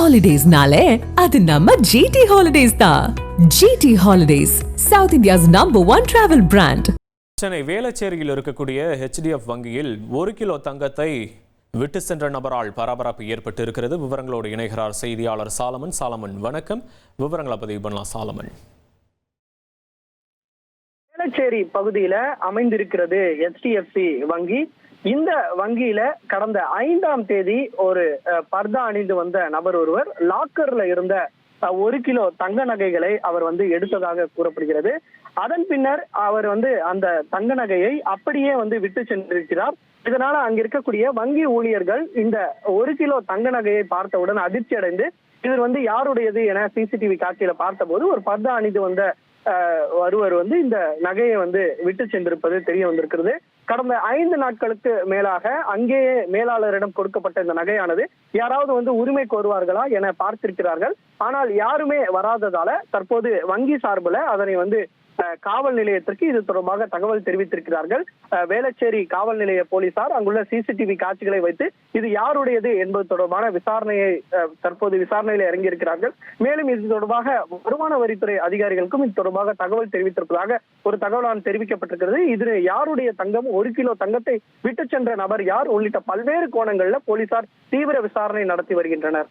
ஹாலிடேஸ்னாலே அது நம்ம ஜிடி ஹாலிடேஸ் தான் GT holidays south India's number one travel brand Chennai வேளச்சேரியில் இருக்கக்கூடிய ஹெச்டிஎஃப் வங்கியில் ஒரு கிலோ தங்கத்தை விட்டு சென்ற நபரால் பரபரப்பு ஏற்பட்டு இருக்கிறது விவரங்களோடு இணைகிறார் செய்தியாளர் சாலமன். சாலமன் வணக்கம். விவரங்களை பதிவு பண்ணலாம் சாலமன். வேளச்சேரி பகுதியில அமைந்திருக்கிறது HDFC வங்கி. இந்த வங்கியில கடந்த ஐந்தாம் தேதி ஒரு பர்தா அணிந்து வந்த நபர் ஒருவர் லாக்கர்ல இருந்த ஒரு கிலோ தங்க நகைகளை அவர் வந்து எடுத்ததாக கூறப்படுகிறது. அதன் பின்னர் அவர் வந்து அந்த தங்க நகையை அப்படியே வந்து விட்டு சென்றிருக்கிறார். இதனால அங்க இருக்கக்கூடிய வங்கி ஊழியர்கள் இந்த ஒரு கிலோ தங்க நகையை பார்த்தவுடன் அதிர்ச்சி அடைந்து இவர் வந்து யாருடையது என சிசிடிவி காட்சியில பார்த்தபோது ஒரு பர்தா அணிந்து வந்த அஹ், ஒருவர் வந்து இந்த நகையை வந்து விட்டு சென்றிருப்பது தெரிய வந்திருக்கிறது. கடந்த ஐந்து நாட்களுக்கு மேலாக அங்கேயே மேலாளரிடம் கொடுக்கப்பட்ட இந்த நகையானது யாராவது வந்து உரிமை கோருவார்களா என பார்த்திருக்கிறார்கள். ஆனால் யாருமே வராததால தற்போது வங்கி சார்பில் அதனை வந்து காவல் நிலையத்திற்கு இது தொடர்பாக தகவல் தெரிவித்திருக்கிறார்கள். வேளச்சேரி காவல் நிலைய போலீசார் அங்குள்ள சிசிடிவி காட்சிகளை வைத்து இது யாருடையது என்பது தொடர்பான விசாரணையை தற்போது விசாரணையில் இறங்கியிருக்கிறார்கள். மேலும் இது தொடர்பாக வருமான வரித்துறை அதிகாரிகளுக்கும் இது தொடர்பாக தகவல் தெரிவித்திருப்பதாக ஒரு தகவலான தெரிவிக்கப்பட்டிருக்கிறது. இது யாருடைய தங்கம்? ஒரு கிலோ தங்கத்தை விட்டு சென்ற நபர் யார்? உள்ளிட்ட பல்வேறு கோணங்களில் போலீசார் தீவிர விசாரணை நடத்தி வருகின்றனர்.